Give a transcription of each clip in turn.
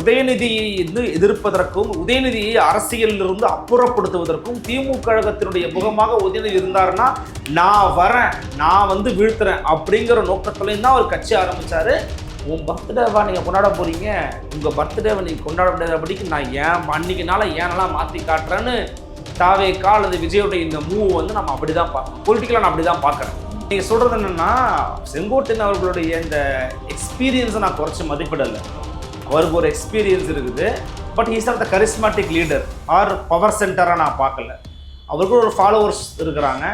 உதயநிதியை வந்து எதிர்ப்பதற்கும் உதயநிதியை அரசியலிலிருந்து அப்புறப்படுத்துவதற்கும் திமுக கழகத்தினுடைய முகமாக உதயநிதி இருந்தாருன்னா நான் வரேன் நான் வந்து வீழ்த்துறேன் அப்படிங்கிற நோக்கத்துலேயும் தான் அவர் கட்சி ஆரம்பித்தார் உன் பர்த்டேவா நீங்கள் கொண்டாட போகிறீங்க உங்கள் பர்த்டேவை நீங்கள் கொண்டாட முடியாதபடிக்கு நான் ஏன் அன்னைக்குனால ஏனெல்லாம் மாற்றி காட்டுறேன்னு தாவேக்கா அல்லது விஜயோடைய இந்த மூவ் வந்து நம்ம அப்படி தான் பார்க்கணும் பொலிட்டிக்கலாக நான் அப்படி தான் பார்க்குறேன். நீங்கள் சொல்கிறது என்னென்னா செங்கோட்டையன் அவர்களுடைய இந்த எக்ஸ்பீரியன்ஸை நான் குறைச்சி மதிப்பிடலை. அவருக்கு ஒரு எக்ஸ்பீரியன்ஸ் இருக்குது. But he's are the charismatic leader or power சென்டராக நான் பார்க்கல. அவருக்கு ஒரு ஃபாலோவர்ஸ் இருக்கிறாங்க.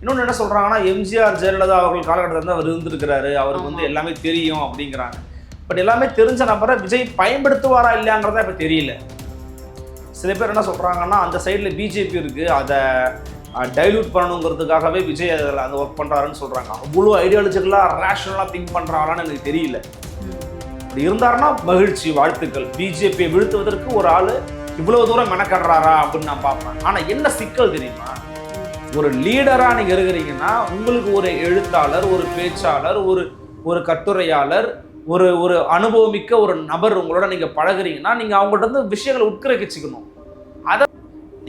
இன்னொன்று என்ன சொல்கிறாங்கன்னா எம்ஜிஆர் ஜெயலலிதா அவர்கள் காலகட்டத்தில் வந்து அவர் இருந்திருக்கிறாரு. அவருக்கு வந்து எல்லாமே தெரியும் அப்படிங்கிறாங்க. பட் எல்லாமே தெரிஞ்ச நபரை விஜய் பயன்படுத்துவாரா இல்லையாங்கிறதா இப்போ தெரியல. சில பேர் என்ன சொல்கிறாங்கன்னா அந்த சைடில் பிஜேபி இருக்குது அதை டைல்யூட் பண்ணணுங்கிறதுக்காகவே விஜய் அதில் அந்த ஒர்க் பண்ணுறாருன்னு சொல்கிறாங்க அவ்வளோ ஐடியாலஜிக்கலாக ரேஷனலாக திங்க் பண்ணுறாரான்னு எனக்கு தெரியல. அப்படி இருந்தாருன்னா மகிழ்ச்சி வாழ்த்துக்கள். பிஜேபியை வீழ்த்துவதற்கு ஒரு ஆள் இவ்வளவு தூரம் மெனக்கடுறாரா அப்படின்னு நான் பார்ப்பேன். ஆனால் என்ன சிக்கல் தெரியுமா? ஒரு லீடராக நீங்கள் இருக்கிறீங்கன்னா உங்களுக்கு ஒரு எழுத்தாளர் ஒரு பேச்சாளர் ஒரு ஒரு கட்டுரையாளர் ஒரு ஒரு அனுபவமிக்க ஒரு நபர் உங்களோட நீங்கள் பழகுறீங்கன்னா நீங்கள் அவங்கள்ட்ட இருந்து விஷயங்களை உட்கிரகிச்சுக்கணும். அதை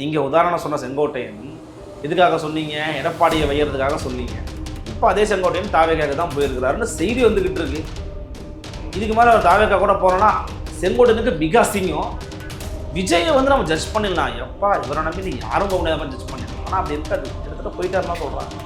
நீங்கள் உதாரணம் சொன்ன செங்கோட்டையன் எதுக்காக சொன்னீங்க எடப்பாடியை வையறதுக்காக சொன்னீங்க. இப்போ அதே செங்கோட்டையன் தாவேக்காக தான் போயிருக்கிறாருன்னு செய்தி வந்துக்கிட்டு இருக்கு. இதுக்கு மேலே அவர் தாவேக்கா கூட போகிறோன்னா செங்கோட்டையனுக்கு மிக அசிங்கம். விஜயை வந்து நம்ம ஜட்ஜ் பண்ணிடலாம். எப்பா இவரை நம்பி நீ யாரும் போக முடியாத ஜட்ஜ் பண்ணிடலாம். ஆனால் அப்படி இருக்காது. கிட்டத்தட்ட போயிட்டாருன்னா சொல்கிறாங்க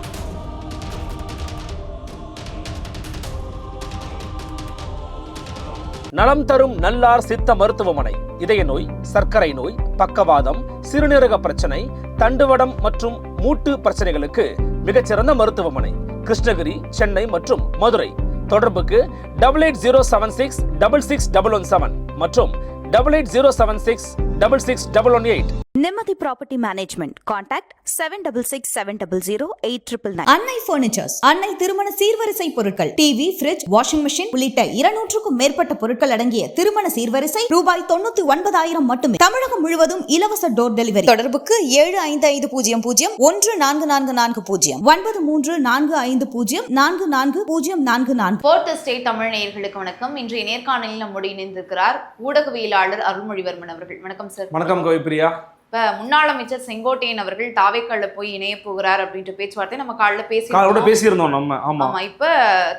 நலம் தரும் நல்லார் சித்த மருத்துவமனை. இதய நோய் சர்க்கரை நோய் பக்கவாதம் சிறுநீரக பிரச்சனை தண்டுவடம் மற்றும் மூட்டு பிரச்சனைகளுக்கு மிகச்சிறந்த மருத்துவமனை. கிருஷ்ணகிரி சென்னை மற்றும் மதுரை. தொடர்புக்கு double eight zero seven six double six double one seven மற்றும் double eight zero seven six double six double one eight Nimmathi property management contact seven double six seven double zero eight triple nine Annai furnitures Annai திருமண சீர்வரிசை பொருட்கள் TV fridge washing machine உள்ளிட்ட இருநூற்றுக்கும் மேற்பட்ட பொருட்கள் அடங்கிய திருமண சீர்வரிசை ரூபாய் தொண்ணூத்தி ஒன்பதாயிரம் மட்டுமே. தமிழகம் முழுவதும் இலவச டோர் டெலிவரி தொடர்புக்கு ஏழு ஐந்து ஐந்து பூஜ்ஜியம் பூஜ்ஜியம் ஒன்று நான்கு நான்கு நான்கு பூஜ்ஜியம். ஒன்பது மூன்று நான்கு ஐந்து பூஜ்ஜியம் நான்கு நான்கு பூஜ்ஜியம் நான்கு நான்கு. போர்த் ஸ்டேட் தமிழ் நேயர்களுக்கு வணக்கம். இன்றைய நேர்காணலில் நம்முடைய இணைந்திருக்கிறார் ஊடகவியலாளர் அருள்மொழிவர்மன் அவர்கள். வணக்கம் சார் வணக்கம் கவிப்பிரியா. இப்ப முன்னாள் அமைச்சர் செங்கோட்டையன் அவர்கள் தாவேக்கல்ல போய் இணைய போகிறார் அப்படின்ற பேச்சுவார்த்தை நம்ம காலைல பேசி பேசியிருந்தோம் நம்ம ஆமாம் ஆமா இப்ப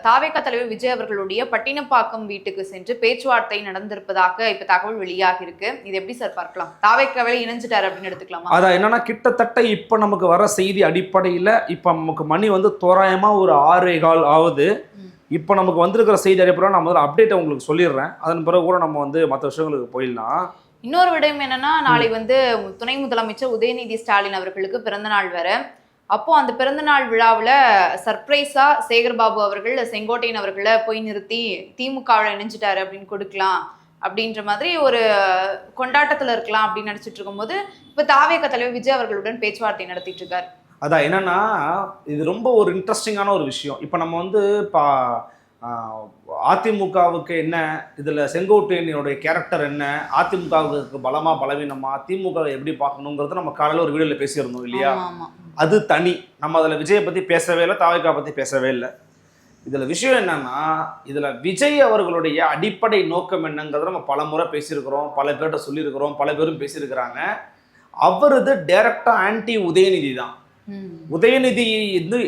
தாவேக்கா தலைவர் விஜய் அவர்களுடைய பட்டினப்பாக்கம் வீட்டுக்கு சென்று பேச்சுவார்த்தை நடந்திருப்பதாக இப்ப தகவல் வெளியாகி இருக்கு. இது எப்படி சார் பார்க்கலாம்? தாவேக்காவே இணைஞ்சிட்டாரு அப்படின்னு எடுத்துக்கலாமா? அதான் என்னன்னா கிட்டத்தட்ட இப்போ நமக்கு வர செய்தி அடிப்படையில் இப்போ நமக்கு மணி வந்து தோராயமாக ஒரு ஆறே கால் ஆகுது. இப்போ நமக்கு வந்திருக்கிற செய்தி அடிப்படையில் நான் முதல்ல அப்டேட்டை உங்களுக்கு சொல்லிடுறேன். அதன் பிறகு கூட நம்ம வந்து மற்ற விஷயங்களுக்கு போயிடலாம். இன்னொரு விடயம் என்னன்னா நாளை வந்து துணை முதலமைச்சர் உதயநிதி ஸ்டாலின் அவர்களுக்கு பிறந்த நாள் வேற. அப்போ அந்த பிறந்தநாள் விழாவில் சர்ப்ரைஸா சேகர்பாபு அவர்கள் செங்கோட்டையன் அவர்களை போய் நிறுத்தி திமுகவில் இணைஞ்சிட்டாரு அப்படின்னு கொடுக்கலாம் அப்படின்ற மாதிரி ஒரு கொண்டாட்டத்தில் இருக்கலாம் அப்படின்னு நினைச்சிட்டு இருக்கும்போது இப்போ தாவேக தலைவர் விஜய் அவர்களுடன் பேச்சுவார்த்தை நடத்திட்டு இருக்காரு. அதான் என்னன்னா இது ரொம்ப ஒரு இன்ட்ரெஸ்டிங்கான ஒரு விஷயம். இப்போ நம்ம வந்து இப்போ அதிமுகவுக்கு என்ன? இதில் செங்கோட்டையனுடைய கேரக்டர் என்ன? அதிமுகவுக்கு பலமா பலவீனமா? திமுக எப்படி பார்க்கணுங்கிறது நம்ம காலையில் ஒரு வீடியோவில் பேசியிருந்தோம் இல்லையா? அது தனி. நம்ம அதில் விஜயை பற்றி பேசவே இல்லை தாவைக்கா பற்றி பேசவே இல்லை. இதில் விஷயம் என்னன்னா இதில் விஜய் அவர்களுடைய அடிப்படை நோக்கம் என்னங்கிறத நம்ம பல முறை பேசியிருக்கிறோம் பல பேர்கிட்ட சொல்லியிருக்கிறோம் பல பேரும் பேசியிருக்கிறாங்க. அவரது டைரக்டாக ஆன்டி உதயநிதி தான். உதயநிதியை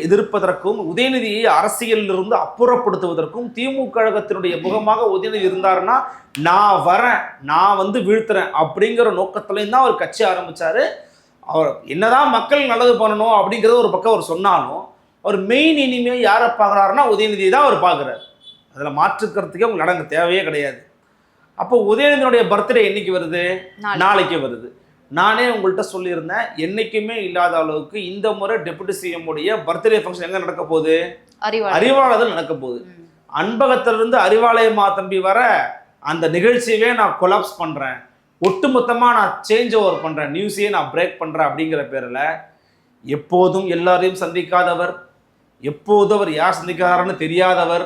எதிர்ப்பதற்கும் உதயநிதியை அரசியலிலிருந்து அப்புறப்படுத்துவதற்கும் திமுக கழகத்தினுடைய முகமாக உதயநிதி இருந்தாருன்னா நான் வரேன் நான் வந்து வீழ்த்துறேன் அப்படிங்கிற நோக்கத்துலேயும் தான் அவர் கட்சி ஆரம்பிச்சாரு. அவர் என்னதான் மக்கள் நல்லது பண்ணணும் அப்படிங்கிறத ஒரு பக்கம் அவர் சொன்னாலும் அவர் மெயின் இனிமே யாரை பார்க்குறாருன்னா உதயநிதியை தான் அவர் பார்க்குறாரு. அதில் மாற்றுக்கிறதுக்கே உங்களுக்கு நடங்க தேவையே கிடையாது. அப்போ உதயநிதியினுடைய பர்த்டே என்னைக்கு வருது. நாளைக்கு வருது. நானே உங்கள்கிட்ட சொல்லியிருந்தேன் என்னைக்குமே இல்லாத அளவுக்கு இந்த முறை டெபுட்டி சிஎம் உடைய பர்த்டே ஃபங்க்ஷன் எங்க நடக்க போகுது? அறிவாலயத்தில் நடக்க போகுது. அன்பகத்திலிருந்து அறிவாலயமா தம்பி வர அந்த நிகழ்ச்சியவே நான் கொலாப்ஸ் பண்றேன். ஒட்டுமொத்தமா நான் சேஞ்ச் ஓவர் பண்றேன் நியூஸையே நான் பிரேக் பண்றேன் அப்படிங்கிற பேர்ல எப்போதும் எல்லாரையும் சந்திக்காதவர் எப்போதும் அவர் யார் சந்திக்கிறாருன்னு தெரியாதவர்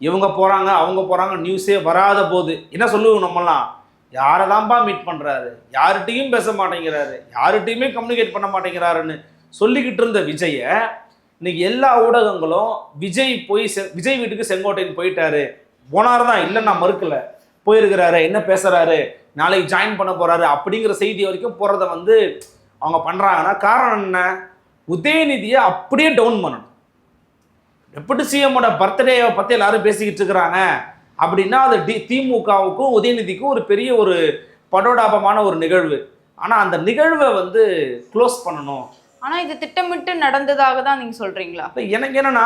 இவங்க போறாங்க அவங்க போறாங்க நியூஸே வராத போது என்ன சொல்லுவோம் நம்மலாம் யாரை தான்ப்பா மீட் பண்ணுறாரு யார்கிட்டையும் பேச மாட்டேங்கிறாரு. யார்கிட்டையுமே கம்யூனிகேட் பண்ண மாட்டேங்கிறாருன்னு சொல்லிக்கிட்டு இருந்த விஜய இன்னைக்கு எல்லா ஊடகங்களும் விஜய் போய் செ- விஜய் வீட்டுக்கு செங்கோட்டையன் போயிட்டாரு. போனார் தான் இல்லை நான் மறுக்கல. போயிருக்கிறாரு என்ன பேசுகிறாரு நாளைக்கு ஜாயின் பண்ண போகிறாரு அப்படிங்கிற செய்தி வரைக்கும் போகிறத வந்து அவங்க பண்ணுறாங்கன்னா காரணம் என்ன? உதயநிதியை அப்படியே டவுன் பண்ணணும். டெபுட்டி சிஎம்மோட பர்த்டேவை பற்றி எல்லாரும் பேசிக்கிட்டு இருக்கிறாங்க. அப்படின்னா அது டி திமுகவுக்கும் உதயநிதிக்கும் ஒரு பெரிய ஒரு படோடாபமான ஒரு நிகழ்வு. ஆனால் அந்த நிகழ்வை வந்து க்ளோஸ் பண்ணணும். ஆனா இது திட்டமிட்டு நடந்ததாக தான் நீங்க சொல்றீங்களா? அப்ப எனக்கு என்னன்னா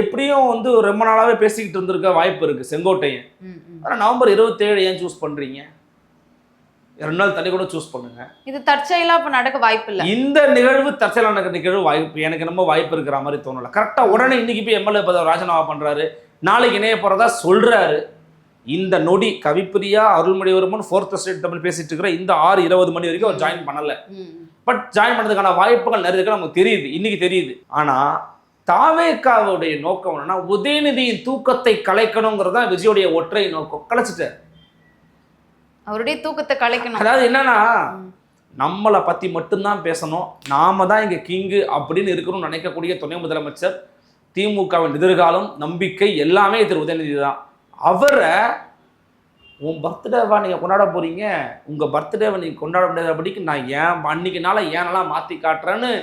எப்படியும் வந்து ரொம்ப நாளாவே பேசிக்கிட்டு இருந்திருக்க வாய்ப்பு இருக்கு செங்கோட்டையன். ஆனால் நவம்பர் இருபத்தேழு ஏன் சூஸ் பண்றீங்க? ரெண்டு நாள் தள்ளி கூட சூஸ் பண்ணுங்க. இது தற்செயலா இப்ப நடக்க வாய்ப்பு இல்ல. இந்த நிகழ்வு தற்செயலான நடக்கிற நிகழ்வு வாய்ப்பு எனக்கு ரொம்ப வாய்ப்பு இருக்கிற மாதிரி தோணல. கரெக்டா உடனே இன்னைக்கு போய் எம்எல்ஏ பதவி ராஜினாமா பண்றாரு. நாளைக்கு இணைய போறதா சொல்றாரு. இந்த நொடி கவிப்பிரியா அருள்மொழிவர்மன் ஃபோர்த் ஸ்டேட் தமிழ் பேசிட்டு இருக்கிற இந்த ஆறு இருபது மணி வரைக்கும் அவர் ஜாயின் பண்ணல. பட் ஜாயின் பண்ணதுக்கான வாய்ப்புகள் நிறைய இருக்கு நமக்கு தெரியுது இன்னைக்கு தெரியுது. ஆனா தாவேக்காவுடைய நோக்கம் என்னன்னா உதயநிதியின் தூக்கத்தை கலைக்கணுங்கிறது தான் விஜயோடைய ஒற்றை நோக்கம். கலைச்சிட்டார். அவருடைய தூக்கத்தை கலைக்கணும். அதாவது என்னன்னா நம்மளை பத்தி மட்டும்தான் பேசணும். நாம தான் இங்க கிங்கு அப்படின்னு இருக்கணும்னு நினைக்கக்கூடிய துணை முதலமைச்சர் திமுகவின் எதிர்காலம் நம்பிக்கை எல்லாமே திரு உதயநிதி தான். அவரை உன் பர்த்டேவா நீங்க கொண்டாட போறீங்க? உங்க பர்த்டேவை நீங்க கொண்டாட முடியாதபடிக்கு நான் ஏன் அன்னைக்குனால ஏனெல்லாம் மாத்தி காட்டுறேன்னு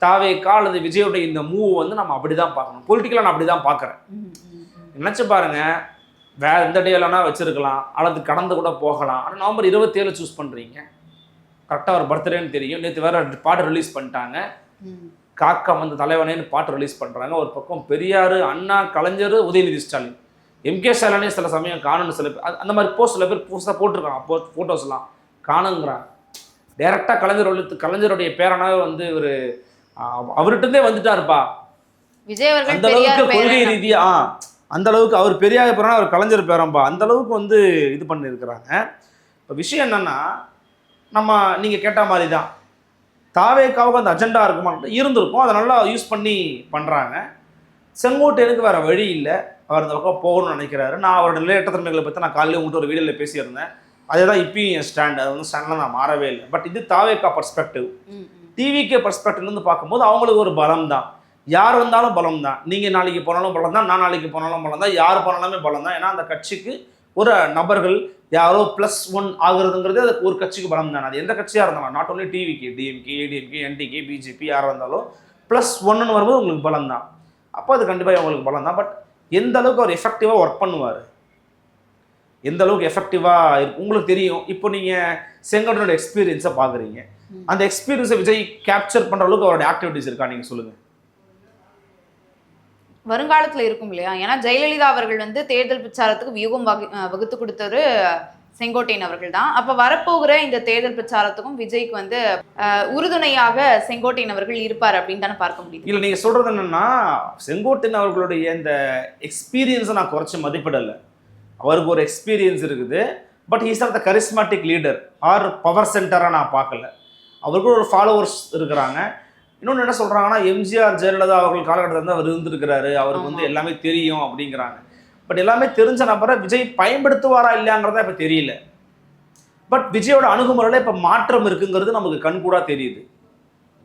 தாவேக்கா அல்லது விஜயோட இந்த மூவ் வந்து நம்ம அப்படிதான் பார்க்கணும். பொலிட்டிக்கலாக நான் அப்படிதான் பார்க்குறேன். ம், ம், ம். நினச்சி பாருங்க. வேற எந்த டேலனா வச்சிருக்கலாம். அல்லது கடந்து கூட போகலாம். ஆனால் நவம்பர் இருபத்தேழு சூஸ் பண்ணுறீங்க கரெக்டாக ஒரு பர்த்டேன்னு தெரியும். நேற்று வேற பாட்டு ரிலீஸ் பண்ணிட்டாங்க. காக்கா வந்து தலைவனேன்னு பாட்டு ரிலீஸ் பண்ணுறாங்க ஒரு பக்கம் பெரியார் அண்ணா கலைஞர் உதயநிதி ஸ்டாலின். எம்கே ஸ்டாலினே சில சமயம் காணுன்னு சில பேர் அந்த மாதிரி போஸ்ட் சில பேர் புதுசாக போட்டிருக்காங்க. போ ஃபோட்டோஸ்லாம் காணுங்கிறாங்க. டேரெக்டாக கலைஞர் கலைஞருடைய பேரனாவே வந்து ஒரு அவர்கிட்டருந்தே வந்துட்டாருப்பா. அந்த அளவுக்கு கொள்கை ரீதியா அந்த அளவுக்கு அவர் பெரியார் பேரனா அவர் கலைஞர் பேரம்பா அந்த அளவுக்கு வந்து இது பண்ணியிருக்கிறாங்க. இப்போ விஷயம் என்னன்னா நம்ம நீங்க கேட்ட மாதிரி தான் தாவேக்காவுக்கு அந்த அஜெண்டா இருக்குமா இருந்திருக்கும். அதை நல்லா யூஸ் பண்ணி பண்றாங்க. செங்கோட்டையனுக்கு வேற வழி இல்லை. அவர் அந்த பக்கம் போகணும்னு நினைக்கிறாரு. நான் அவரோட நிலையற்ற தன்மைகளை பற்றி நான் காலையில் உங்கள்கிட்ட ஒரு வீடியோவில் பேசியிருந்தேன். அதே தான் இப்பயும் என் ஸ்டாண்ட் அது வந்து ஸ்டாண்டில் நான் மாறவே இல்லை. பட் இது தாவேக்கா பர்ஸ்பெக்டிவ். டிவிகே பர்ஸ்பெக்டிவ்லேருந்து பார்க்கும்போது அவங்களுக்கு ஒரு பலம் தான். யார் வந்தாலும் பலம் தான். நீங்கள் நாளைக்கு போனாலும் பலம் தான் நான் நாளைக்கு போனாலும் பலம் தான் யார் போனாலுமே பலம் தான். ஏன்னா அந்த கட்சிக்கு ஒரு நபர்கள் யாரோ ப்ளஸ் ஒன் ஆகுறதுங்கிறது அது ஒரு கட்சிக்கு பலம் தான். அது எந்த கட்சியாக இருந்தாலும் நாட் only டிவிக்கு டிஎம்கே ஏடிஎம்கே என்டிகே பிஜேபி யாராக இருந்தாலும் ப்ளஸ் ஒன்னு வரும்போது உங்களுக்கு பலம் தான். அப்போ அது கண்டிப்பாக உங்களுக்கு பலம் தான். பட் எந்த அளவுக்கு அவர் எஃபெக்டிவாக ஒர்க் பண்ணுவார்? எந்த அளவுக்கு எஃபெக்டிவாக இருக்கும் உங்களுக்கு தெரியும். இப்போ நீங்கள் செங்கோட்டனோட எக்ஸ்பீரியன்ஸை பார்க்குறீங்க அந்த எக்ஸ்பீரியன்ஸை விஜய் கேப்சர் பண்ணுற அளவுக்கு அவரோட ஆக்டிவிட்டிஸ் இருக்கா? நீங்கள் சொல்லுங்கள் வருங்காலத்தில் இருக்கும் இல்லையா? ஏன்னா ஜெயலலிதா அவர்கள் வந்து தேர்தல் பிரச்சாரத்துக்கு வியூகம் வகு- வகுத்து கொடுத்தது செங்கோட்டையன் அவர்கள் தான். அப்போ வரப்போகிற இந்த தேர்தல் பிரச்சாரத்துக்கும் விஜய்க்கு வந்து உறுதுணையாக செங்கோட்டையன் அவர்கள் இருப்பார் அப்படின்னு தானே பார்க்க முடியும் இல்லை நீங்கள் சொல்கிறது என்னென்னா செங்கோட்டையன் அவர்களுடைய இந்த எக்ஸ்பீரியன்ஸை நான் குறைச்சி மதிப்பிடலை. அவருக்கு ஒரு எக்ஸ்பீரியன்ஸ் இருக்குது. But he's are the charismatic leader or power சென்டராக நான் பார்க்கல. அவருக்கு ஒரு ஃபாலோவர்ஸ் இருக்கிறாங்க. இன்னொன்று என்ன சொல்கிறாங்கன்னா எம்ஜிஆர் ஜெயலலிதா அவர்கள் காலகட்டத்தில் வந்து அவர் இருந்திருக்கிறாரு. அவருக்கு வந்து. எல்லாமே தெரியும் அப்படிங்கிறாங்க. பட் எல்லாமே தெரிஞ்ச நபரை விஜய் பயன்படுத்துவாரா இல்லையாங்கிறதா இப்போ தெரியல. பட் விஜயோட அணுகுமுறையில் இப்போ மாற்றம் இருக்குங்கிறது நமக்கு கண்கூடா தெரியுது.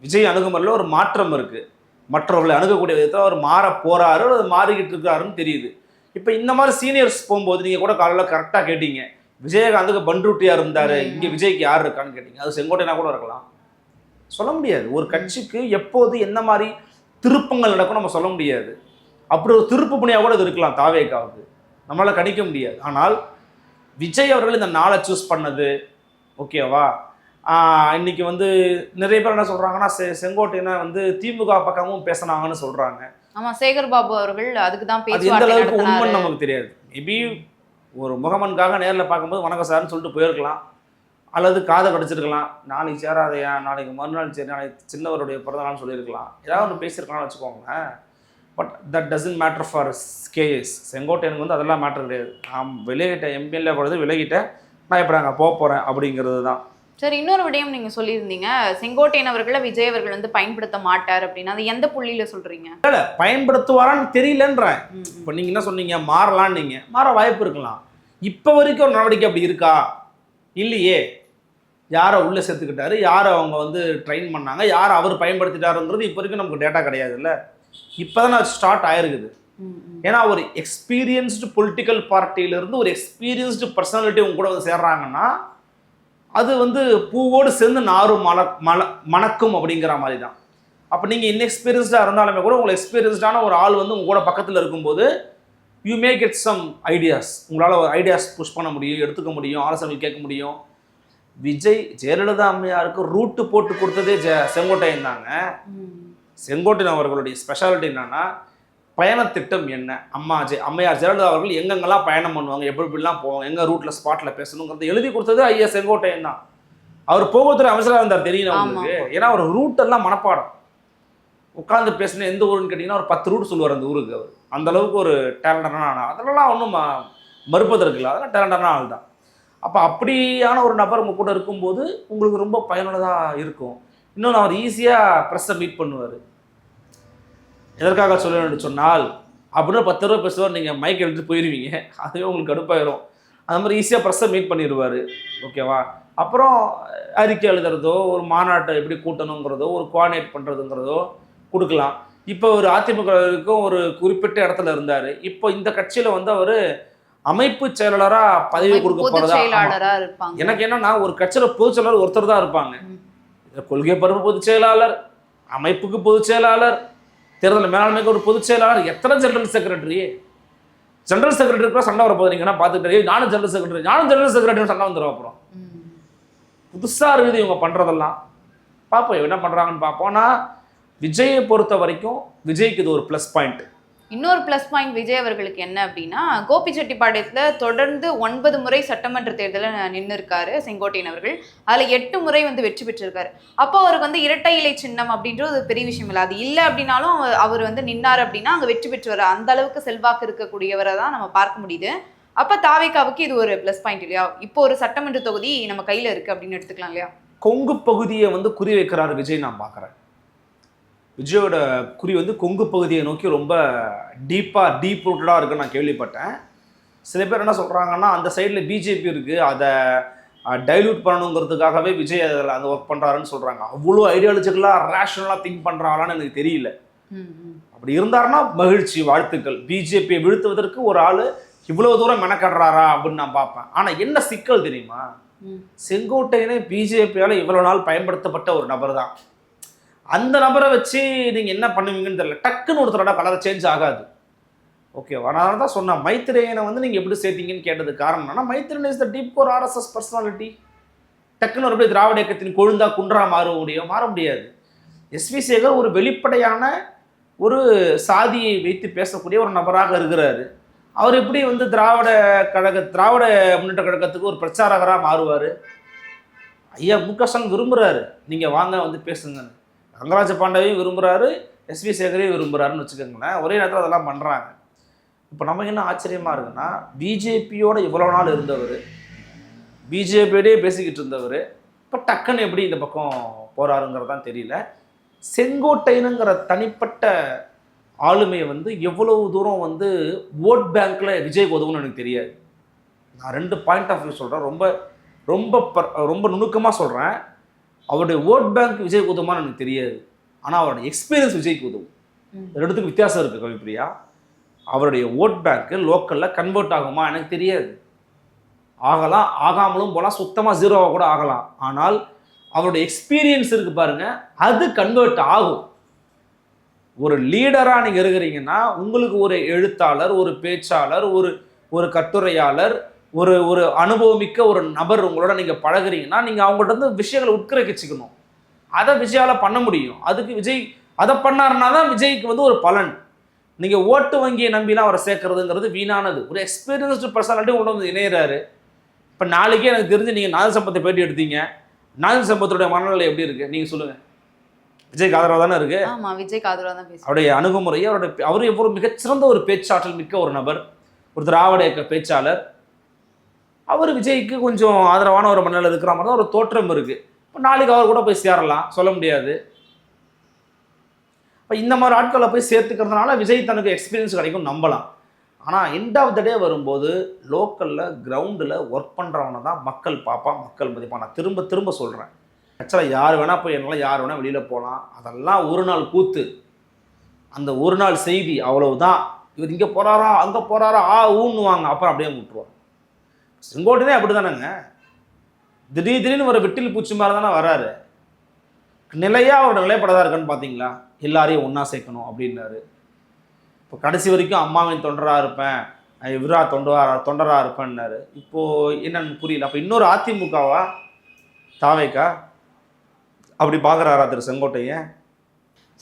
விஜய் அணுகுமுறையில் ஒரு மாற்றம் இருக்கு. மற்றவர்களை அணுகக்கூடிய விதத்தில் அவர் மாற போறாரு அல்லது மாறிக்கிட்டு இருக்காருன்னு தெரியுது. இப்போ இந்த மாதிரி சீனியர்ஸ் போகும்போது நீங்கள் கூட காலையில் கரெக்டாக கேட்டீங்க. விஜயகாந்துக்கு பண்ருட்டியா இருந்தாரு. இங்கே விஜய்க்கு யார் இருக்கான்னு கேட்டீங்க. அது செங்கோட்டையனா கூட இருக்கலாம். சொல்ல முடியாது. ஒரு கட்சிக்கு எப்போது என்ன மாதிரி திருப்பங்கள் நடக்கும் நம்ம சொல்ல முடியாது. அப்படி ஒரு திருப்பு புனியாக கூட இது இருக்கலாம் தாவேக்காவுக்கு நம்மளால கணிக்க முடியாது. ஆனால் விஜய் அவர்கள் இந்த நாளை சூஸ் பண்ணது ஓகேவா? இன்னைக்கு வந்து நிறைய பேர் என்ன சொல்றாங்கன்னா செ செங்கோட்டையனை வந்து திமுக பக்கமும் பேசினாங்கன்னு சொல்றாங்க. ஆமா சேகர் பாபு அவர்கள் அதுக்கு தான் அது எந்த அளவுக்கு உண்மைன்னு நமக்கு தெரியாது. மேபி ஒரு முகமனுக்காக நேரில் பார்க்கும்போது வணக்கம் சார்னு சொல்லிட்டு போயிருக்கலாம். அல்லது காதை கடிச்சிருக்கலாம். நாளைக்கு சேராதையா? நாளைக்கு மறுநாள் சரி நாளைக்கு சின்னவருடைய பிறந்தநாள்னு சொல்லியிருக்கலாம். ஏதாவது ஒன்று பேசியிருக்கலாம்னு வச்சுக்கோங்களேன். But that doesn't matter for KS செங்கோட்டையனுக்கு வந்து அதெல்லாம் மேட்டர் கிடையாது. நான் விலகிட்டேன் எம்பிஎல்ஏ பொழுது விலகிட்டேன் நான் இப்போ அங்கே போக போகிறேன் அப்படிங்கிறது தான். சரி இன்னொரு விடயம் நீங்க சொல்லியிருந்தீங்க. செங்கோட்டையன் அவர்களை விஜய் அவர்கள் வந்து பயன்படுத்த மாட்டார் அப்படின்னு. அது எந்த புள்ளியில சொல்றீங்க? பயன்படுத்துவாரான்னு தெரியலன்றேன். இப்போ நீங்கள் என்ன சொன்னீங்க? மாறலான்னு நீங்கள் மாற வாய்ப்பு இருக்கலாம். இப்போ வரைக்கும் ஒரு நடவடிக்கை அப்படி இருக்கா? இல்லையே. யாரை உள்ளே சேர்த்துக்கிட்டாரு யாரை அவங்க வந்து ட்ரெயின் பண்ணாங்க யாரை அவர் பயன்படுத்திட்டாருங்கிறது இப்போ வரைக்கும் நமக்கு டேட்டா கிடையாதுல்ல. இப்போ தான் ஸ்டார்ட் ஆயிருக்குது. ஏன்னா ஒரு எக்ஸ்பீரியன்ஸ்டு பொலிட்டிக்கல் பார்ட்டியிலிருந்து ஒரு எக்ஸ்பீரியன்ஸ்டு பர்சனாலிட்டி உங்க கூட வந்து சேர்றாங்கன்னா அது வந்து பூவோடு சேர்ந்து நாரும் மல மல மணக்கும் அப்படிங்கிற மாதிரி தான் அப்போ நீங்கள் இன்எக்ஸ்பீரியன்ஸ்டாக இருந்தாலுமே கூட உங்களை எக்ஸ்பீரியன்ஸ்டான ஒரு ஆள் வந்து உங்க கூட பக்கத்தில் இருக்கும்போது you may get some ideas உங்களால் ஒரு ஐடியாஸ் புஷ் பண்ண முடியும் எடுத்துக்க முடியும் ஆலோசனைகள் கேட்க முடியும். விஜய் ஜெயலலிதா அம்மையாருக்கு ரூட்டு போட்டு கொடுத்ததே ஜெ செங்கோட்டையன் தாங்க. செங்கோட்டையன் அவர்களுடைய ஸ்பெஷாலிட்டி என்னன்னா பயணத்திட்டம் என்ன? அம்மா ஜெ அம்மையார் ஜெயலலிதா அவர்கள் எங்கெங்கெல்லாம் பயணம் பண்ணுவாங்க? எப்படி எப்படிலாம் போவாங்க? எங்கே ரூட்டில் ஸ்பாட்டில் பேசணுங்கிறத எழுதி கொடுத்தது ஐயா செங்கோட்டையன் தான். அவர் போக்குவரத்துறை அமைச்சராக இருந்தார் தெரியும் ஆமா. உங்களுக்கு? ஏன்னா அவர் ரூட் எல்லாம் மனப்பாடம். உட்காந்து பேசின எந்த ஊருன்னு கேட்டிங்கன்னா ஒரு பத்து ரூட் சொல்லுவார் அந்த ஊருக்கு அவர். அந்த அளவுக்கு ஒரு டேலண்டடான ஆள். அதெல்லாம் ஒன்றும் மறுப்பதற்கு இல்லை. அதெல்லாம் டேலண்டடான ஆள் தான் அப்போ அப்படியான ஒரு நபர் உங்கள் கூட இருக்கும்போது உங்களுக்கு ரொம்ப பயனுள்ளதாக இருக்கும். இன்னொன்று அவர் ஈஸியாக ப்ரெஸ்ஸை மீட் பண்ணுவார். எதற்காக சொல்லணும்னு சொன்னால் அப்படின்னு பத்து ரூபா பேசுவார் நீங்கள் மைக் எடுத்து போயிடுவீங்க அதுவே உங்களுக்கு கடுப்பாயிரும். அந்த மாதிரி ஈஸியாக ப்ரெஸ்ஸை மீட் பண்ணிடுவார் ஓகேவா அப்புறம் அறிக்கை எழுதுறதோ ஒரு மாநாட்டை எப்படி கூட்டணுங்கிறதோ ஒரு கோஆர்டினேட் பண்ணுறதுங்கிறதோ கொடுக்கலாம். இப்போ ஒரு அதிமுகவுக்கும் ஒரு குறிப்பிட்ட இடத்துல இருந்தார். இப்போ இந்த கட்சியில் வந்து அவர் அமைப்பு செயலாளராக பதவி கொடுக்க செயலாளரா இருப்பாங்க. எனக்கு என்னன்னா ஒரு கட்சியில் பொதுச் செயலாளர் ஒருத்தர் தான் இருப்பாங்க. கொள்கை பரப்பு பொதுச் செயலாளர் அமைப்புக்கு பொதுச் செயலாளர் தேர்தல் மேலாண்மைக்கு ஒரு பொதுச் செயலாளர் எத்தனை ஜெனரல் செக்ரட்டரி? ஜெனரல் செக்ரட்டரி கூட சண்டை வர நீங்கன்னா பார்த்துட்டு "ஏய், நானும் ஜெனரல் செக்ரட்டரி நானும் ஜெனரல் செக்ரட்டரி சண்டை வந்துடும் அப்புறம் ம். புதுசா இருக்குது இவங்க பண்றதெல்லாம். பார்ப்போம் என்ன பண்றாங்கன்னு பார்ப்போம். ஆனா விஜயை பொறுத்த வரைக்கும் விஜய்க்கு இது ஒரு ப்ளஸ் பாயிண்ட் இன்னொரு ப்ளஸ் பாயிண்ட் விஜய் அவர்களுக்கு என்ன அப்படின்னா கோபி கோபிச்செட்டிப்பாளையத்துல தொடர்ந்து ஒன்பது முறை சட்டமன்ற தேர்தலில் நின்று இருக்காரு செங்கோட்டையன் அவர்கள். அதில் எட்டு முறை வந்து வெற்றி பெற்றிருக்காரு. அப்போ அவருக்கு வந்து இரட்டை இலை சின்னம் அப்படின்றது ஒரு பெரிய விஷயம் இல்லை. அது இல்லை அப்படின்னாலும் அவர் அவர் வந்து நின்னார் அப்படின்னா அங்கே வெற்றி பெற்றுவார். அந்த அளவுக்கு செல்வாக்கு இருக்கக்கூடியவரை தான் நம்ம பார்க்க முடியுது. அப்போ தாவேக்காவுக்கு இது ஒரு ப்ளஸ் பாயிண்ட் இல்லையா? இப்போ ஒரு சட்டமன்ற தொகுதி நம்ம கையில் இருக்குது அப்படின்னு எடுத்துக்கலாம் இல்லையா? கொங்கு பகுதியை வந்து குறி வைக்கிறார் விஜய் நான் பார்க்குறேன். விஜயோட குறி வந்து கொங்கு பகுதியை நோக்கி ரொம்ப டீப்பாக டீப் ரூட்டடாக இருக்குன்னு நான் கேள்விப்பட்டேன். சில பேர் என்ன சொல்கிறாங்கன்னா அந்த சைடில் பிஜேபி இருக்குது அதை டைல்யூட் பண்ணணுங்கிறதுக்காகவே விஜய் அதில் அந்த ஒர்க் பண்ணுறாருன்னு சொல்கிறாங்க அவ்வளோ ஐடியாலஜிக்கலாக ரேஷனலாக திங்க் பண்ணுறாங்களான்னு எனக்கு தெரியல. அப்படி இருந்தாருன்னா மகிழ்ச்சி வாழ்த்துக்கள். பிஜேபியை வீழ்த்துவதற்கு ஒரு ஆள் இவ்வளோ தூரம் மெனக்கடுறாரா அப்படின்னு நான் பார்ப்பேன். ஆனால் என்ன சிக்கல் தெரியுமா. செங்கோட்டையனே பிஜேபியால் இவ்வளோ நாள் பயன்படுத்தப்பட்ட ஒரு நபர் தான் அந்த நபரை வச்சு நீங்கள் என்ன பண்ணுவீங்கன்னு தெரியல. டக்குன்னு ஒருத்தரோட கலர் சேஞ்ச் ஆகாது. ஓகேவா நான் தான் சொன்னேன் மைத்ரேயனை வந்து நீங்கள் எப்படி சேர்த்தீங்கன்னு கேட்டது காரணம் என்னன்னா Maitreyan is the deep core RSS personality டக்குன்னு ஒரு திராவிட இயக்கத்தின் கொழுந்தா குன்றா மாற முடியும் மாற முடியாது. எஸ்வி சேகர் ஒரு வெளிப்படையான ஒரு சாதியை வைத்து பேசக்கூடிய ஒரு நபராக இருக்கிறாரு. அவர் எப்படி வந்து திராவிட கழக திராவிட முன்னேற்ற கழகத்துக்கு ஒரு பிரச்சாரகராக மாறுவார்? ஐயா முகசன் விரும்புகிறாரு நீங்கள் வாங்க வந்து பேசுங்கன்னு ரங்கராஜ பாண்டவையும் விரும்புகிறாரு எஸ்வி சேகரையும் விரும்புகிறாருன்னு வச்சுக்கோங்களேன். ஒரே நேரத்தில் அதெல்லாம் பண்ணுறாங்க இப்போ நமக்கு என்ன ஆச்சரியமாக இருக்குன்னா பிஜேபியோட இவ்வளோ நாள் இருந்தவர் பிஜேபியோடயே பேசிக்கிட்டு இருந்தவர் இப்போ டக்குன்னு எப்படி இந்த பக்கம் போகிறாருங்கிறதான் தெரியல. செங்கோட்டையனுங்கிற தனிப்பட்ட ஆளுமையை வந்து எவ்வளவு தூரம் வந்து ஓட் பேங்க்கில் விஜய் உதவுன்னு எனக்கு தெரியாது. நான் ரெண்டு பாயிண்ட் ஆஃப் வியூ சொல்கிறேன் ரொம்ப ரொம்ப பர் ரொம்ப நுணுக்கமாக சொல்கிறேன் அவருடைய ஓட் பேங்க் விஜய்க்கு உதவுமான்னு எனக்கு தெரியாது. ஆனால் அவருடைய எக்ஸ்பீரியன்ஸ் விஜய்க்கு உதவும். ரெண்டுத்துக்கு வித்தியாசம் இருக்குது கவிப்பிரியா. அவருடைய ஓட் பேங்க்கு லோக்கலில் கன்வெர்ட் ஆகுமா எனக்கு தெரியாது. ஆகலாம் ஆகாமலும் போகலாம் சுத்தமாக ஜீரோவாக கூட ஆகலாம். ஆனால் அவருடைய எக்ஸ்பீரியன்ஸ் இருக்கு பாருங்க அது கன்வெர்ட் ஆகும். ஒரு லீடராக நீங்கள் இருக்கிறீங்கன்னா உங்களுக்கு ஒரு எழுத்தாளர் ஒரு பேச்சாளர் ஒரு ஒரு கட்டுரையாளர் ஒரு ஒரு அனுபவமிக்க ஒரு நபர் உங்களோட நீங்கள் பழகுறீங்கன்னா நீங்கள் அவங்கள்ட்ட இருந்து விஷயங்களை உட்கிரகிச்சுக்கணும். அதை விஜயால பண்ண முடியும். அதுக்கு விஜய் அதை பண்ணாருன்னா தான் விஜய்க்கு வந்து ஒரு பலன். நீங்கள் ஓட்டு வங்கியை நம்பிலாம் அவரை சேர்க்கறதுங்கிறது வீணானது. ஒரு எக்ஸ்பீரியன்ஸ்டு பர்சனாலிட்டி உள்ள வந்து இணையிறாரு. இப்போ நாளைக்கே எனக்கு தெரிஞ்சு நீங்கள் நாதல் சம்பத்தை பேட்டி எடுத்தீங்க. நாதல் சம்பத்துடைய மனநிலை எப்படி இருக்கு? நீங்கள் சொல்லுங்கள் விஜய்க்கு ஆதரவாக தானே இருக்கு? ஆமா விஜய் காதூரா தான் பேசுறேன் அவருடைய அணுகுமுறை அவருடைய அவர் எவ்வளவு மிகச்சிறந்த ஒரு பேச்சாற்றல் மிக்க ஒரு நபர். ஒரு திராவிட இயக்க பேச்சாளர். அவர் விஜய்க்கு கொஞ்சம் ஆதரவான ஒரு மண்ணில் இருக்கிற மாதிரி தான் ஒரு தோற்றம் இருக்குது இப்போ நாளைக்கு அவர் கூட போய் சேரலாம் சொல்ல முடியாது. இப்போ இந்த மாதிரி ஆட்களை போய் சேர்த்துக்கிறதுனால விஜய் தனக்கு எக்ஸ்பீரியன்ஸ் கிடைக்கும் நம்பலாம். ஆனால் எண்ட் ஆஃப் த டே வரும்போது லோக்கலில் கிரவுண்டில் ஒர்க் பண்ணுறவனை தான் மக்கள் பார்ப்பான் மக்கள் மதிப்பான். நான் திரும்ப திரும்ப சொல்கிறேன் ஆக்சுவலாக யார் வேணால் போய் என்னால் யார் வேணால் வெளியில் போகலாம் அதெல்லாம் ஒரு நாள் கூத்து. அந்த ஒரு நாள் செய்தி அவ்வளவுதான். இவர் இங்கே போகிறாரா அங்கே போகிறாரா ஆ ஊன்னுவாங்க. அப்புறம் அப்படியே விட்டுருவாங்க செங்கோட்டையனே அப்படி தானேங்க திடீர் திடீர்னு ஒரு வெட்டில் பூச்சி மாதிரி தானே வராரு. நிலையாக அவரோட நிலைப்படதா இருக்கான்னு பார்த்தீங்களா எல்லாரையும் ஒன்றா சேர்க்கணும் அப்படின்னாரு. இப்போ கடைசி வரைக்கும் அம்மாவின் தொண்டராக இருப்பேன் இவரா தொண்டரா தொண்டராக இருப்பேன்னாரு. இப்போது என்னன்னு புரியல. அப்போ இன்னொரு அதிமுகவா? தாவேக்கா? அப்படி பார்க்குறாரா திரு செங்கோட்டையன்?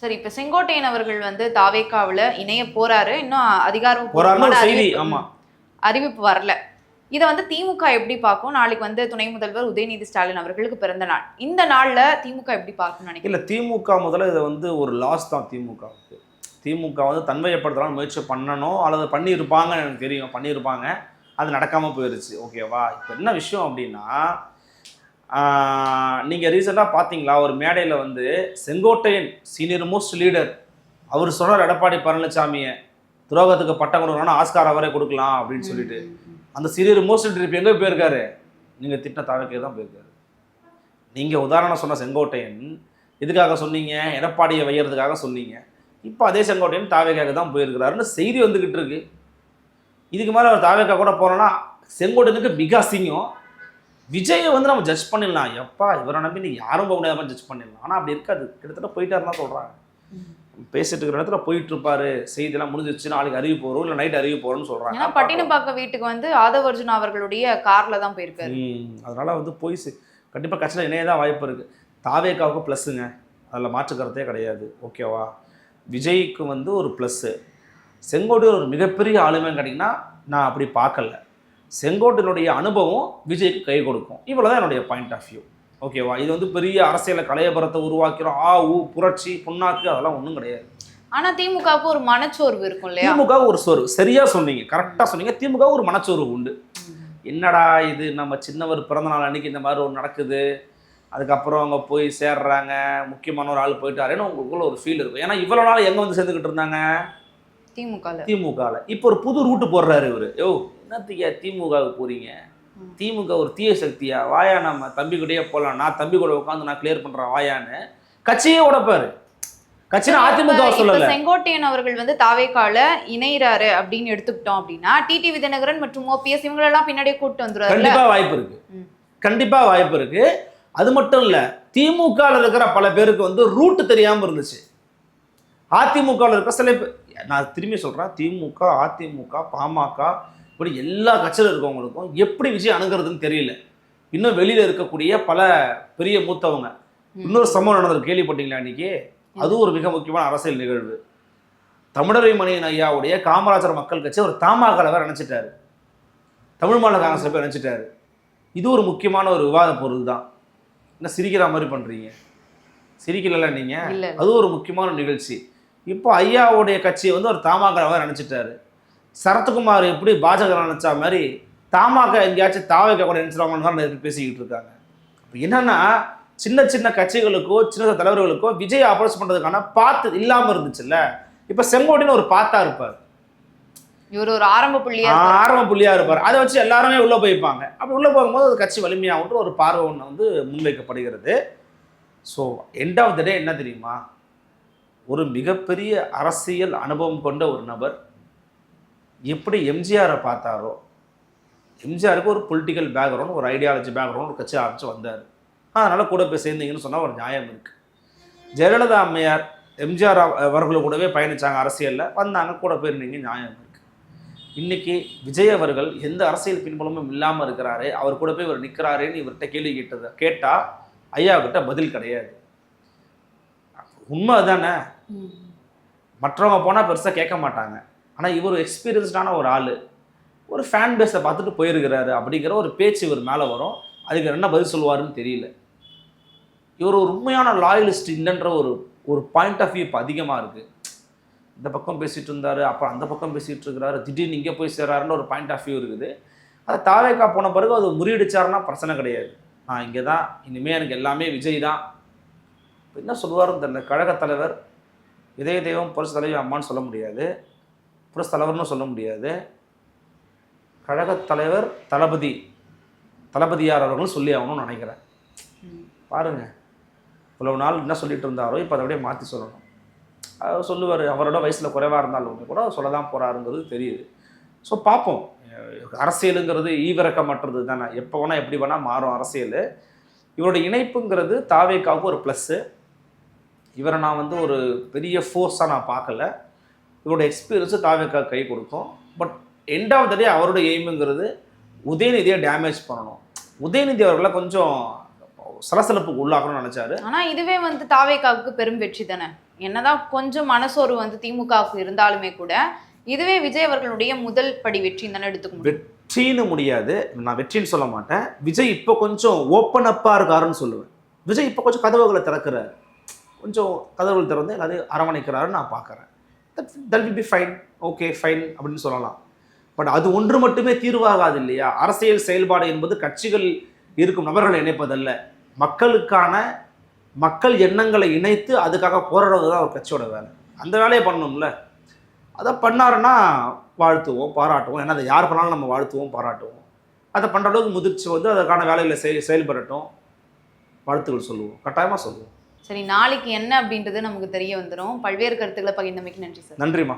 சரி இப்ப செங்கோட்டையன் அவர்கள் வந்து தாவேக்காவுல இணைய போறாரு. இன்னும் அதிகாரம் ஒரு செய்தி ஆமாம் அறிவிப்பு வரல. இதை வந்து திமுக எப்படி பார்க்கும்? நாளைக்கு வந்து துணை முதல்வர் உதயநிதி ஸ்டாலின் அவர்களுக்கு பிறந்த நாள். இந்த நாள்ல திமுக எப்படி பார்க்கும்னு நினைக்கிறேன் இல்லை திமுக முதல்ல இதை வந்து ஒரு லாஸ் தான் திமுகவுக்கு. திமுக வந்து தன்மையப்படுத்தலாம்னு முயற்சி பண்ணணும். அல்லது பண்ணியிருப்பாங்கன்னு எனக்கு தெரியும். பண்ணியிருப்பாங்க. அது நடக்காமல் போயிருச்சு. ஓகேவா இப்போ என்ன விஷயம் அப்படின்னா நீங்கள் ரீசெண்டாக பார்த்தீங்களா? ஒரு மேடையில் வந்து செங்கோட்டையன் சீனியர் மோஸ்ட் லீடர் அவர் சொன்னார் எடப்பாடி பழனிசாமியை துரோகத்துக்கு பட்டம் கொடுக்கணும்னா ஆஸ்கார் அவரே கொடுக்கலாம் அப்படின்னு சொல்லிட்டு. அந்த சிறியர் மோஸ்ட் ட்ரிப் எங்கே போயிருக்காரு? நீங்கள் திட்ட தாவக்கே தான் போயிருக்காரு. நீங்கள் உதாரணம் சொன்ன செங்கோட்டையன் எதுக்காக சொன்னீங்க எடப்பாடியை வையறதுக்காக சொன்னீங்க. இப்போ அதே செங்கோட்டையன் தாவேக்காக தான் போயிருக்கிறாருன்னு செய்தி வந்துக்கிட்டு இருக்கு. இதுக்கு மேலே அவர் தாவேக்கா கூட போகிறோன்னா செங்கோட்டையனுக்கு மிக அசிங்கம். விஜயை வந்து நம்ம ஜட்ஜ் பண்ணிடலாம். எப்பா இவரை நம்பி நீ யாரும் போக முடியாத ஜட்ஜ் பண்ணிடலாம். ஆனால் அப்படி இருக்காது. கிட்டத்தட்ட போயிட்டாருன்னா சொல்கிறாங்க பேசிட்டு இருக்கிற இடத்துல போயிட்டு இருப்பாரு செய்தியெல்லாம் முடிஞ்சிருச்சு நாளைக்கு அறிவிப்பு வரும் இல்லை நைட் அறிவிப்பு வரும்னு ஏன்னா சொல்கிறாங்க பட்டினப்பாக்கம் வீட்டுக்கு வந்து ஆதவர்ஜுன் அவர்களுடைய கார்ல தான் போயிருக்காரு. அதனால வந்து போய் கண்டிப்பாக கட்சியில் இணைய தான் வாய்ப்பு இருக்குது தாவேக்காவுக்கு ப்ளஸ்ஸுங்க அதில் மாற்றுக்கருத்தே கிடையாது. ஓகேவா விஜய்க்கு வந்து ஒரு ப்ளஸ்ஸு செங்கோட்டையன் ஒரு மிகப்பெரிய ஆளுமைன்னு கேட்டிங்கன்னா நான் அப்படி பார்க்கல. செங்கோட்டையனுடைய அனுபவம் விஜய்க்கு கை கொடுக்கும். இவ்வளோ தான் என்னுடைய பாயிண்ட் ஆஃப் வியூ ஓகேவா? இது வந்து பெரிய அரசியலை கலையபரத்தை உருவாக்கிறோம் ஆ ஊ புரட்சி புண்ணாக்கு அதெல்லாம் ஒன்றும் கிடையாது. ஆனா திமுகவுக்கு ஒரு மனச்சோர்வு இருக்கும் இல்லையா? திமுக ஒரு சோர்வு. சரியா சொன்னீங்க. கரெக்டாக சொன்னீங்க. திமுக ஒரு மனச்சோர்வு உண்டு. என்னடா இது? நம்ம சின்னவர் பிறந்த நாள் அன்னைக்கு இந்த மாதிரி ஒன்று நடக்குது. அதுக்கப்புறம் அவங்க போய் சேர்றாங்க. முக்கியமான ஒரு ஆள் போயிட்டாருன்னு உங்களுக்குள்ள ஒரு ஃபீல் இருக்கும். ஏன்னா இவ்வளோ நாள் எங்கே வந்து சேர்ந்துக்கிட்டு இருந்தாங்க? திமுகல. திமுகவில் இப்போ ஒரு புது ரூட்டு போடுறாரு இவர். யோ என்னத்துக்கு திமுகவுக்கு போறீங்க? திமுக ஒரு தீய சக்தியா? வாயா நம்ம தம்பி கூடயே போகலாம் நான் தம்பி கூட உட்காந்து நான் கிளியர் பண்ணுறேன் வாயான்னு. கட்சியே உடைப்பாரு கட்சினா அதிமுக சொல்லலை. செங்கோட்டையன் அவர்கள் வந்து தாவேக்கால இணையறாரு அப்படின்னு எடுத்துக்கிட்டோம் அப்படின்னா டிடி விதிநகரன் மற்றும் ஓபிஎஸ் இவங்களெல்லாம் பின்னாடியே கூட்டு வந்துருவாரு கண்டிப்பா வாய்ப்பு இருக்கு. கண்டிப்பா வாய்ப்பு இருக்கு. அது மட்டும் இல்ல திமுகவில் இருக்கிற பல பேருக்கு வந்து ரூட் தெரியாம இருந்துச்சு. அதிமுகவில் இருக்க சில நான் திரும்பி சொல்றேன் திமுக அதிமுக பாமக இப்படி எல்லா கட்சியில் இருக்கவங்களுக்கும் எப்படி விஜய் அணுகிறதுன்னு தெரியல. இன்னும் வெளியில இருக்கக்கூடிய பல பெரிய மூத்தவங்க. இன்னொரு சம்பவம் நடந்தது கேள்விப்பட்டீங்களா இன்னைக்கு? அதுவும் ஒரு மிக முக்கியமான அரசியல் நிகழ்வு. தமிழரை மணியன் ஐயாவுடைய காமராஜர் மக்கள் கட்சி ஒரு தாமாகலவர் நினைச்சிட்டாரு. தமிழ் மாநில காங்கிரஸ் போய் நினைச்சிட்டாரு. இது ஒரு முக்கியமான ஒரு விவாத பொருள் தான். என்ன சிரிக்கிற மாதிரி பண்றீங்க? சிரிக்கல நீங்க? இல்ல. அது ஒரு முக்கியமான நிகழ்ச்சி. இப்போ ஐயாவுடைய கட்சியை வந்து ஒரு தாமாகலவர் நினைச்சிட்டாரு. சரத்குமார் எப்படி பாஜக நினைச்சா மாதிரி தாமாக எங்கேயாச்சும் தாவக கூட நினைச்சிருவாங்கன்னு பேசிக்கிட்டு இருக்காங்க. என்னன்னா சின்ன சின்ன கட்சிகளுக்கோ சின்ன தலைவர்களுக்கோ விஜய் அப்ரோச் பண்றதுக்கான பாத்து இல்லாம இருந்துச்சுல்ல? இப்ப செங்கோட்டைன்னு ஒரு பாத்தா இருப்பார். இவர் ஒரு ஆரம்ப புள்ளியா ஆரம்ப புள்ளியா இருப்பார். அதை வச்சு எல்லாருமே உள்ள போய்ப்பாங்க அப்படி உள்ள போகும்போது அது கட்சி வலிமையாகட்டும் ஒரு பார்வை ஒன்று வந்து முன்வைக்கப்படுகிறது. So end of the day என்ன தெரியுமா? ஒரு மிகப்பெரிய அரசியல் அனுபவம் கொண்ட ஒரு நபர் எப்படி எம்ஜிஆரை பார்த்தாரோ எம்ஜிஆருக்கு ஒரு பொலிட்டிக்கல் பேக்ரவுண்ட் ஒரு ஐடியாலஜி பேக்ரவுண்ட் ஒரு கட்சி ஆரம்பிச்சு வந்தார். அதனால் கூட போய் சேர்ந்தீங்கன்னு சொன்னால் ஒரு நியாயம் இருக்குது ஜெயலலிதா அம்மையார் எம்ஜிஆர் அவ- அவர்கள் கூடவே பயணிச்சாங்க அரசியலில் வந்தாங்க கூட போயிருந்தீங்க நியாயம் இருக்குது இன்னைக்கு விஜய் அவர்கள் எந்த அரசியல் பின்புலமும் இல்லாமல் இருக்கிறாரு அவர் கூட போய் இவர் நிற்கிறாருன்னு இவர்கிட்ட கேள்வி கேட்டது கேட்டால் ஐயா கிட்ட பதில் கிடையாது. உண்மை தானே மற்றவங்க போனால் பெருசாக கேட்க மாட்டாங்க. ஆனால் இவர் எக்ஸ்பீரியன்ஸ்டான ஒரு ஆள். ஒரு ஃபேன் பேஸை பார்த்துட்டு போயிருக்கிறாரு அப்படிங்கிற ஒரு பேச்சு இவர் மேலே வரும். அதுக்கு என்ன பதில் சொல்லுவாருன்னு தெரியல. இவர் ஒரு உண்மையான லாயலிஸ்ட் இல்லைன்ற ஒரு ஒரு பாயிண்ட் ஆஃப் வியூ இப்போ அதிகமாக இருக்குது இந்த பக்கம் பேசிகிட்டு இருந்தார் அப்புறம் அந்த பக்கம் பேசிகிட்டு இருக்கிறாரு திடீர்னு இங்கே போய் சேர்றாருன்னு ஒரு பாயிண்ட் ஆஃப் வியூ இருக்குது. அதை தாவேக்கா போன பிறகு அது முறியடிச்சாருன்னா பிரச்சனை கிடையாது. நான் இங்கே தான் இனிமேல் எனக்கு எல்லாமே விஜய் தான். என்ன சொல்லுவாருன்னு தெரியல. கழகத் தலைவர் இதய தெய்வம் புரட்சி தலைவி அம்மான்னு சொல்ல முடியாது. புரஸ் தலைவர்னு சொல்ல முடியாது. கழகத் தலைவர் தளபதி தளபதியார் அவர்களும் சொல்லி ஆகணும்னு நினைக்கிறேன். பாருங்க. இவ்வளவு நாள் என்ன சொல்லிட்டு இருந்தாரோ இப்போ அதை அப்படியே மாற்றி சொல்லணும். அவர் சொல்லுவார் அவரோட வயசில் குறைவாக இருந்தாலும் கூட சொல்ல தான் போகிறாருங்கிறது தெரியுது. ஸோ பார்ப்போம். அரசியலுங்கிறது ஈவிரக்கமற்றது தானே. எப்போ வேணால் எப்படி வேணால் மாறும் அரசியல். இவரோட இணைப்புங்கிறது தாவேக்காவுக்கு ஒரு ப்ளஸ்ஸு இவரை நான் வந்து ஒரு பெரிய ஃபோர்ஸாக நான் பார்க்கல. இவரோட எக்ஸ்பீரியன்ஸு தாவேக்கா கை கொடுக்கும். But end of the day அவருடைய எய்முங்கிறது உதயநிதியை டேமேஜ் பண்ணணும். உதயநிதி அவர்களை கொஞ்சம் சலசலப்புக்கு உள்ளாக்கணும்னு நினச்சாரு. ஆனா இதுவே வந்து தாவேக்காவுக்கு பெரும் வெற்றி தானே? என்னதான் கொஞ்சம் மனசோர்வு வந்து திமுகவுக்கு இருந்தாலுமே கூட இதுவே விஜய் அவர்களுடைய முதல் படி வெற்றி தானே எடுத்துக்க முடியும். வெற்றின்னு முடியாது. நான் வெற்றின்னு சொல்ல மாட்டேன். விஜய் இப்போ கொஞ்சம் ஓப்பன் அப்பாக இருக்காருன்னு சொல்லுவேன். விஜய் இப்போ கொஞ்சம் கதவுகளை திறக்கிறாரு. கொஞ்சம் கதவுகள் திறந்து எல்லாத்தையும் அரவணைக்கிறாருன்னு நான் பார்க்குறேன். That will be fine okay fine அப்படின்னு சொல்லலாம். பட் அது ஒன்று மட்டுமே தீர்வாகாது இல்லையா? அரசியல் செயல்பாடு என்பது கட்சிகள் இருக்கும் நபர்களை இணைப்பதல்ல. மக்களுக்கான மக்கள் எண்ணங்களை இணைத்து அதுக்காக போராடுவது தான் ஒரு கட்சியோட வேலை. அந்த வேலையை பண்ணணும்ல. அதை பண்ணாருன்னா வாழ்த்துவோம் பாராட்டுவோம். ஏன்னா அதை யார் பண்ணாலும் நம்ம வாழ்த்துவோம் பாராட்டுவோம். அதை பண்ணுற அளவுக்கு முதிர்ச்சி வந்து அதற்கான வேலையில் செய் செயல்படட்டும். வாழ்த்துக்கள் சொல்லுவோம். கட்டாயமாக சொல்லுவோம். சரி நாளைக்கு என்ன அப்படின்றது நமக்கு தெரிய வந்துடும் பல்வேறு கருத்துக்களை பகிர்ந்தமைக்கு நன்றி சார். நன்றிம்மா.